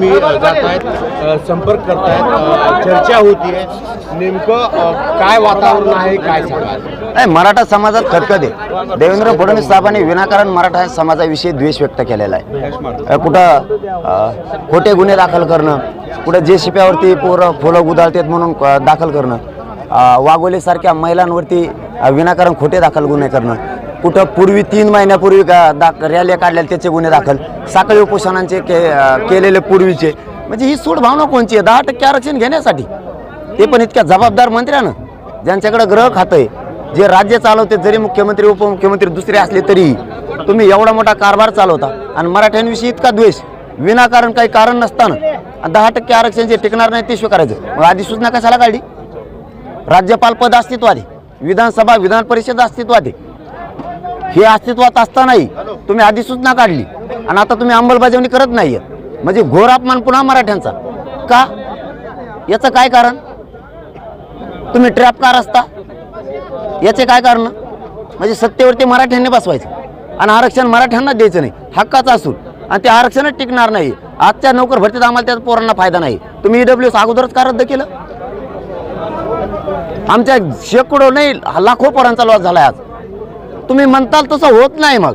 तुम्ही जातायत अ, संपर्क करतायत चर्चा होतीये. नेमकं काय वातावरण आहे काय सांगाल? नाही मराठा समाजात खतखत आहे देवेंद्र फडणवीस साहेबांनी विनाकारण मराठा समाजाविषयी द्वेष व्यक्त केलेला आहे. कुठं खोटे गुन्हे दाखल करणं कुठं जे शिप्यावरती पोरं फुलं गुदाळतात म्हणून दाखल करणं वाघोलीसारख्या महिलांवरती विनाकारण खोटे दाखल गुन्हे करणं कुठं पूर्वी तीन महिन्यापूर्वी का दाख रॅल्या काढल्या त्याचे गुन्हे दाखल. साखळी उपोषणांचे के केलेले पूर्वीचे. म्हणजे ही सूड भावना कोणची आहे? दहा टक्के आरक्षण घेण्यासाठी. ते पण इतक्या जबाबदार मंत्र्यानं ज्यांच्याकडे ग्रह खातं आहे. जे राज्य चालवते जरी मुख्यमंत्री उपमुख्यमंत्री दुसरे असले तरी तुम्ही एवढा मोठा कारभार चालवता. आणि मराठ्यांविषयी इतका द्वेष विनाकारण काही कारण नसताना. दहा टक्के आरक्षण जे टिकणार नाही ते स्वीकारायचं. मग अधिसूचना कशाला काढली? राज्यपाल पद अस्तित्वात आहे. विधानसभा विधान परिषद अस्तित्वात आहे. हे अस्तित्वात असतानाही तुम्ही अधिसूचना काढली. आणि आता तुम्ही अंमलबजावणी करत नाही म्हणजे घोर अपमान पुन्हा मराठ्यांचा. का? याचं काय कारण? तुम्ही ट्रॅप कार असता. याचे काय कारण? म्हणजे सत्तेवरती मराठ्यांनी बसवायचं. आणि आरक्षण मराठ्यांना द्यायचं नाही. हक्काचं असून. आणि ते आरक्षणच टिकणार नाही. आजच्या नोकर भरतीत आम्हाला त्याचा पोरांना फायदा नाही. तुम्ही ईडब्ल्यू अगोदरच का रद्द केलं? आमच्या शेकडो नाही लाखो पोरांचा लॉस झाला आज. तुम्ही म्हणताल तसं होत नाही मग.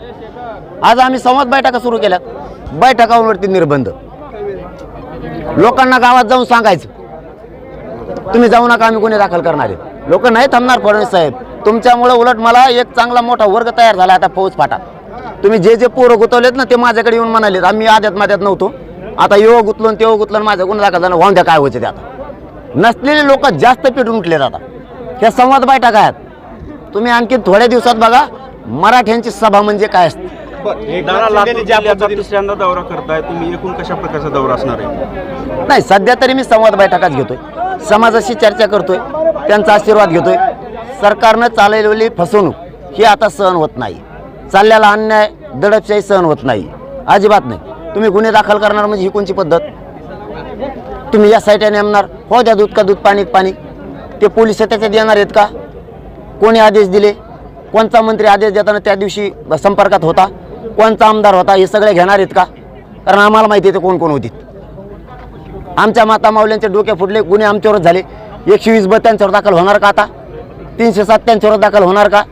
आज आम्ही संवाद बैठका सुरू केल्यात बैठकांवरती निर्बंध. लोकांना गावात जाऊन सांगायचं. तुम्ही जाऊ नका आम्ही गुन्हे दाखल करणार आहे लोक नाही थांबणार फडणवीस साहेब. तुमच्यामुळे उलट मला एक चांगला मोठा वर्ग तयार झाला आता फौज फाटा. तुम्ही जे जे पोरं गुतवलेत ना ते माझ्याकडे येऊन म्हणालेत आम्ही आद्यात माद्यात नव्हतो. आता येऊ गुतलो तेव्हा गुतलून माझ्या गुन्हा दाखल झाला वांद्या द्या काय व्हायचं ते आता. नसलेले लोक जास्त पेटून उठले आता. ह्या संवाद बैठका आहेत. तुम्ही आणखी थोड्या दिवसात बघा मराठ्यांची सभा म्हणजे काय असते? तिसऱ्यांदा दौरा करताय तुम्ही एकूण कशा प्रकारचा दौरा असणार आहे? नाही सध्या तरी मी संवाद बैठकाच घेतोय. समाजाशी चर्चा करतोय त्यांचा आशीर्वाद घेतोय. सरकारनं चालवलेली फसवणूक ही आता सहन होत नाही. चाललेला अन्याय दडपशाही सहन होत नाही. अजिबात नाही. तुम्ही गुन्हे दाखल करणार म्हणजे ही कोणची पद्धत? तुम्ही या साईटने नेमणार. हो द्या दूध का दूध पाणीत पाणी. ते पोलीस त्याच्यात येणार आहेत का? कोणी आदेश दिले? कोणता मंत्री आदेश देताना त्या दिवशी संपर्कात होता? कोणता आमदार होता? हे सगळे घेणार आहेत का? कारण आम्हाला माहिती आहे ते कोण कोण होती. आमच्या माता माऊल्यांचे डोके फुटले गुन्हे आमच्यावरच झाले. एकशे वीस बत्त्यांच्यावर त्यांच्यावर दाखल होणार का आता? तीनशे सात त्यांच्यावर दाखल होणार का?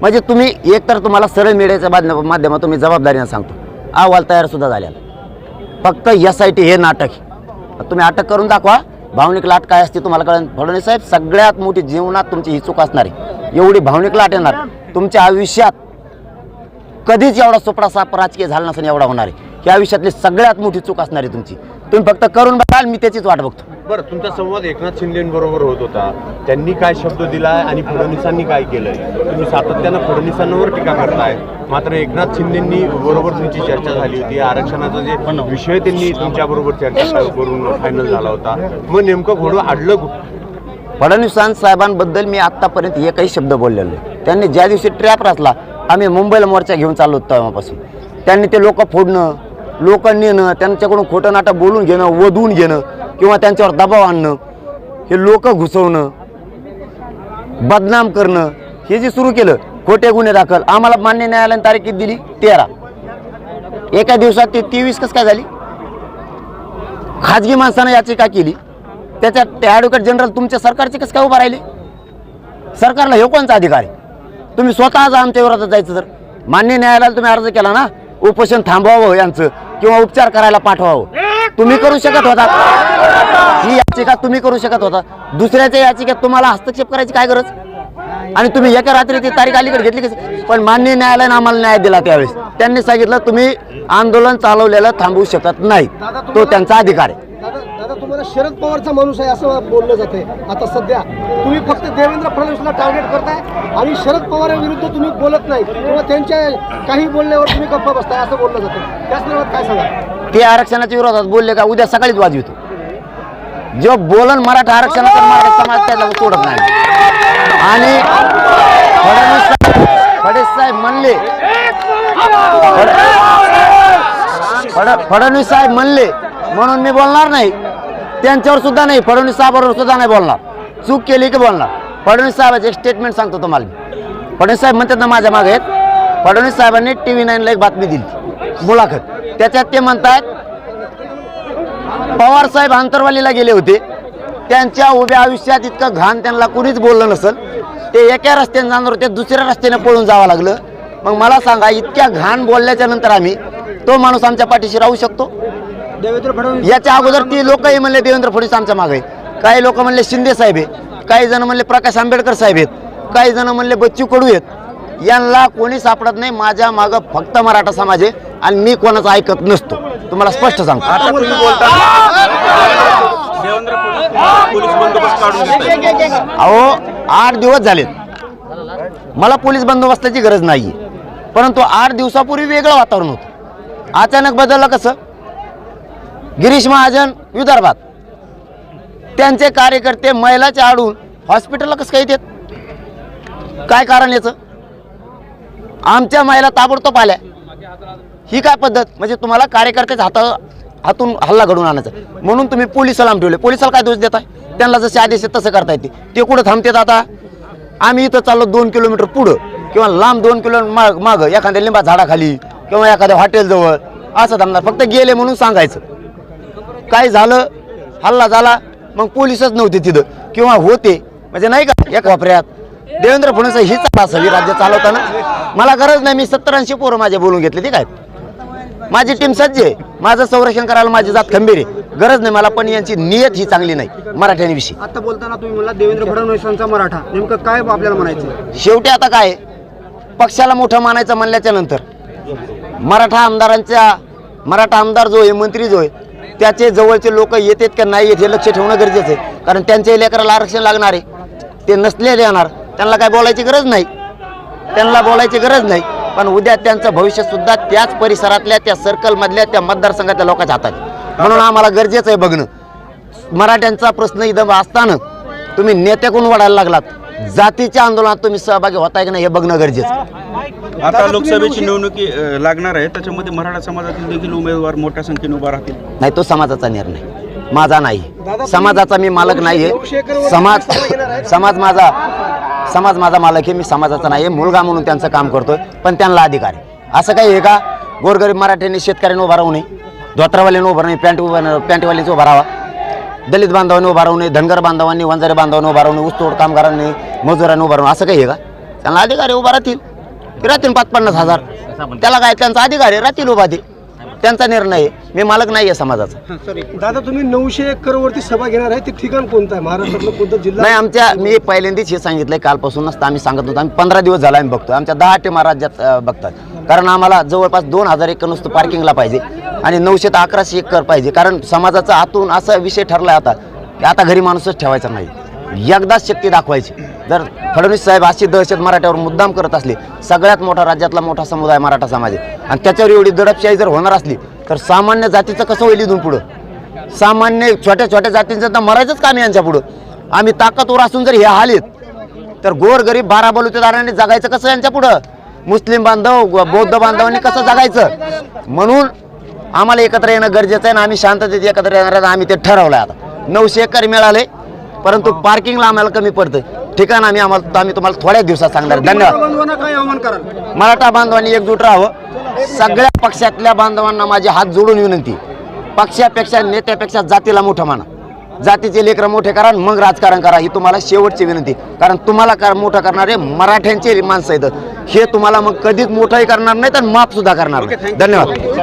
म्हणजे तुम्ही एकतर तुम्हाला सरळ मीडियाच्या माध्य- माध्यमातून मी जबाबदारीनं सांगतो. अहवाल तयार सुद्धा झालेला फक्त एस आय टी हे नाटक तुम्ही अटक करून दाखवा. भावनिक लाट काय असते तुम्हाला कळेल. फडणवीस साहेब सगळ्यात मोठी जीवनात तुमची ही चूक असणार आहे. एवढी भावनिक लाट येणार. तुमच्या आयुष्यात कधीच एवढा सोपडा साप राजकीय झाला नसेल एवढा होणार आहे. ही आयुष्यातली सगळ्यात मोठी चूक असणार आहे तुमची. तुम्ही फक्त करून बघाल मी त्याचीच वाट बघतो. बरं तुमचा संवाद एकनाथ शिंदेबरोबर होत होता. त्यांनी काय शब्द दिलाय आणि फडणवीसांनी काय केलंय? तुम्ही सातत्यानं फडणवीसांवर टीका करताय. मात्र एकनाथ शिंदेंनी बरोबर तुमची चर्चा झाली होती. आरक्षणाचा जे विषय त्यांनी तुमच्याबरोबर चर्चा करून फायनल झाला होता. मग नेमकं घोडं अडलं कुठं साहेबांबद्दल मी आत्तापर्यंत एकही शब्द बोललेलो नाही. त्यांनी ज्या दिवशी ट्रॅप रचला आम्ही मुंबईला मोर्चा घेऊन चाललो होतो तेव्हापासून. त्यांनी ते लोक फोडणं लोक नेणं त्यांच्याकडून खोटं नाटं बोलून घेणं वधून घेणं किंवा त्यांच्यावर दबाव आणणं हे लोक घुसवणं बदनाम करणं हे जे सुरू केलं खोटे गुन्हे दाखल. आम्हाला मान्य न्यायालयाने तारीख किती दिली? तेरा. एका दिवसात ते तेवीस कसं काय झाली? खाजगी माणसानं याचिका केली. त्याच्यात ते ॲडव्होकेट जनरल तुमच्या सरकारचे कसं काय उभं राहिले? सरकारला हे कोणचा अधिकार आहे? तुम्ही स्वतः आज आमच्या विरोधात जायचं तर मान्य न्यायालयाला तुम्ही अर्ज केला ना उपोषण थांबवावं यांचं किंवा उपचार करायला पाठवावं. तुम्ही करू शकत होता. ही याचिका तुम्ही करू शकत होता. दुसऱ्याच्या याचिकेत तुम्हाला हस्तक्षेप करायची काय गरज? आणि तुम्ही एका रात्री ती तारीख अलीकडे घेतली कशी? पण मान्य न्यायालयानं आम्हाला न्याय दिला त्यावेळेस. त्यांनी सांगितलं तुम्ही आंदोलन चालवलेलं थांबवू शकत नाही. तो त्यांचा अधिकार आहे. तुम्हाला शरद पवारचा माणूस आहे असं बोललं जाते आता सध्या तुम्ही फक्त देवेंद्र फडणवीसला टार्गेट करताय आणि शरद पवारांविरुद्ध तुम्ही बोलत नाही. किंवा त्यांच्या काही बोलण्यावर तुम्ही गप्पा बसताय असं बोललं जातं त्या संदर्भात काय सांगा ते आरक्षणाच्या विरोधात बोलले का उद्या सकाळीच वाजवितो. जेव्हा बोलन मराठा आरक्षणाचा मराठा समाज त्याला सोडत नाही. आणि फडणवीस साहेब- फडणवीस साहेब म्हणले फड- फडणवीस साहेब म्हणले म्हणून मी बोलणार नाही. त्यांच्यावर सुद्धा नाही फडणवीस साहेबांवर सुद्धा नाही बोलणार. चूक केली की बोलणार. फडणवीस साहेबाचे एक स्टेटमेंट सांगतो तुम्हाला फडणवीस साहेब म्हणतात ना माझ्या मागे आहेत. फडणवीस साहेबांनी टी व्ही नाईनला एक बातमी दिली. मुलाखत. त्याच्यात ते म्हणतात पवार साहेब आंतरवालीला गेले होते. त्यांच्या उभ्या आयुष्यात इतकं घाण त्यांना कुणीच बोललं नसल. ते एका रस्त्याने जाणार होते दुसऱ्या रस्त्याने पळून जावं लागलं. मग मला सांगा इतक्या घाण बोलल्याच्या नंतर आम्ही तो माणूस आमच्या पाठीशी राहू शकतो? देवेंद्र फडणवीस याच्या अगोदर ती लोकही म्हणले देवेंद्र फडणवीस आमच्या मागे आहे. काही लोक म्हणले शिंदे साहेब आहे काही जण म्हणले प्रकाश आंबेडकर साहेब आहेत. काही जण म्हणले बच्चू कडू आहेत. यांना कोणी सापडत नाही माझ्या मागं फक्त मराठा समाज आहे आणि मी कोणाचं ऐकत नसतो. तुम्हाला स्पष्ट सांगतो. आहेत. अहो आठ दिवस झालेत. मला पोलीस बंदोबस्ताची गरज नाही परंतु आठ दिवसापूर्वी वेगळं वातावरण होतं. अचानक बदललं कसं? गिरीश महाजन विदर्भात. त्यांचे कार्यकर्ते महिलाचे आडून हॉस्पिटलला कसं काही देत? काय कारण याचं? आमच्या महिला ताबडतोब आल्या. ही काय पद्धत? म्हणजे तुम्हाला कार्यकर्त्याच्या हाता हातून हल्ला घडून आणायचा. म्हणून तुम्ही पोलिसाला ठेवले. पोलिसाला काय दोष देताय? त्यांना जसे आदेश आहेत तसं करता येते ते कुठं थांबतात आता? आम्ही इथं चाललो दोन किलोमीटर पुढं. किंवा लांब दोन किलोमीटर माग मागं एखाद्या लिंबा झाडाखाली किंवा एखाद्या हॉटेलजवळ असं थांबणार. फक्त गेले म्हणून सांगायचं. काय झालं? हल्ला झाला. मग पोलीसच नव्हते तिथं. किंवा होते. म्हणजे नाही का? एका वापऱ्यात देवेंद्र फडणवीस हीच असावी राज्य चालवताना. मला गरज नाही मी सत्तर ऐंशी पोरं माझे बोलून घेतले ते काय माझी टीम सज्ज आहे. माझं संरक्षण करायला माझी जात खंबीर आहे. गरज नाही मला पण यांची नियत ही चांगली नाही मराठ्यांविषयी. आता बोलताना तुम्ही म्हणला देवेंद्र फडणवीसांचा मराठा. नेमकं काय आपल्याला म्हणायचं? शेवटी आता काय? पक्षाला मोठं मानायचं म्हणल्याच्या नंतर मराठा आमदारांच्या मराठा आमदार जो आहे मंत्री जो आहे त्याचे जवळचे लोक येतात का नाही येत हे लक्ष ठेवणं गरजेचं आहे. कारण त्यांच्या लेकराला आरक्षण लागणार आहे. ते नसलेले येणार त्यांना काय बोलायची गरज नाही. त्यांना बोलायची गरज नाही. पण उद्या त्यांचं भविष्यसुद्धा त्याच परिसरातल्या त्या सर्कलमधल्या त्या मतदारसंघातल्या लोकांच्या हातात म्हणून आम्हाला गरजेचं आहे बघणं. मराठ्यांचा प्रश्न इथं असताना तुम्ही नेत्याकडून वाढायला लागलात. जातीच्या आंदोलनात तुम्ही सहभागी होताय की नाही हे बघणं गरजेचं. आता लोकसभेची निवडणुकी लागणार आहे. त्याच्यामध्ये मराठा समाजातील देखील उमेदवार मोठ्या संख्येने उभा राहतील. नाही तो समाजाचा निर्णय. माझा नाही. समाजाचा मी मालक नाही आहे समाज समाज माझा समाज माझा मालक आहे. मी समाजाचा नाही आहे मुलगा म्हणून त्यांचं काम करतोय. पण त्यांना अधिकार आहे. असं काही आहे का? गोरगरीब मराठ्यांनी शेतकऱ्यांनी उभा राहू नये. धोत्रावाल्याने उभा नाही पॅन्ट उभा पॅन्टवाल्याचं उभा राहावा. दलित बांधवांनी उभा राहू नये धनगर बांधवांनी वंजारी बांधवांनी उभा राहू नये ऊसतोड कामगारांनी मजुरांनी उभा राहू असं काही आहे का? त्यांना अधिकार उभा राहतील. राहतील पाच पन्नास हजार. त्याला काय त्यांचा अधिकार आहे राहतील उभा ते. त्यांचा निर्णय आहे. मी मालक नाही आहे समाजाचा. दादा तुम्ही नऊशे एकर वरती सभा घेणार आहे. ते ठिकाण कोणतं आहे? महाराष्ट्रातलं कोणतं जिल्हा? नाही आमच्या मी पहिल्यांदाच हे सांगितलंय कालपासूनच. तर आम्ही सांगत होतो आम्ही पंधरा दिवस झाला आम्ही बघतो आमच्या दहा टीमा राज्यात अं, बघतात. कारण आम्हाला जवळपास दोन हजार एकर नुसतं पार्किंगला पाहिजे. आणि नऊशे ते अकराशे एकर पाहिजे. कारण समाजाचा आतून असा विषय ठरला आता की आता घरी माणूसच ठेवायचा नाही. एकदाच शक्ती दाखवायची. जर फडणवीस साहेब अशी दहशत मराठ्यावर मुद्दाम करत असले सगळ्यात मोठा राज्यातला मोठा समुदाय मराठा समाज आहे. आणि त्याच्यावर एवढी दडपशाही जर होणार असली तर सामान्य जातीचं कसं होईल इथून पुढं? सामान्य छोट्या छोट्या जातींचं तर मरायचंच काम आहे यांच्या पुढं. आम्ही ताकदवर असून जर हे हाल तर गोर गरीब बारा बलुतेदारांनी जगायचं कसं यांच्या पुढं? मुस्लिम बांधव बौद्ध बांधवांनी कसं जगायचं? म्हणून आम्हाला एकत्र येणं गरजेचं आहे आणि आम्ही शांततेत एकत्र येणार आहे आम्ही ते ठरवलं आता. नऊशे एकर मिळाले परंतु पार्किंगला आम्हाला कमी पडतं ठिकाण आम्ही आम्हाला आम्ही तुम्हाला थोड्या दिवसात सांगणार. धन्यवाद. बांधवांना काय आव्हान कराल? मराठा बांधवांनी एकजूट राहावं. सगळ्या पक्षातल्या बांधवांना माझे हात जोडून विनंती. पक्षापेक्षा नेत्यापेक्षा जातीला मोठं माना. जातीचे लेकरं मोठे करा आणि मग राजकारण करा ही तुम्हाला शेवटची विनंती. कारण तुम्हाला कर- मोठं करणारे मराठ्यांचे माणसं आहेत. हे तुम्हाला मग कधीच मोठंही करणार नाहीत आणि माफ सुद्धा करणार नाही. धन्यवाद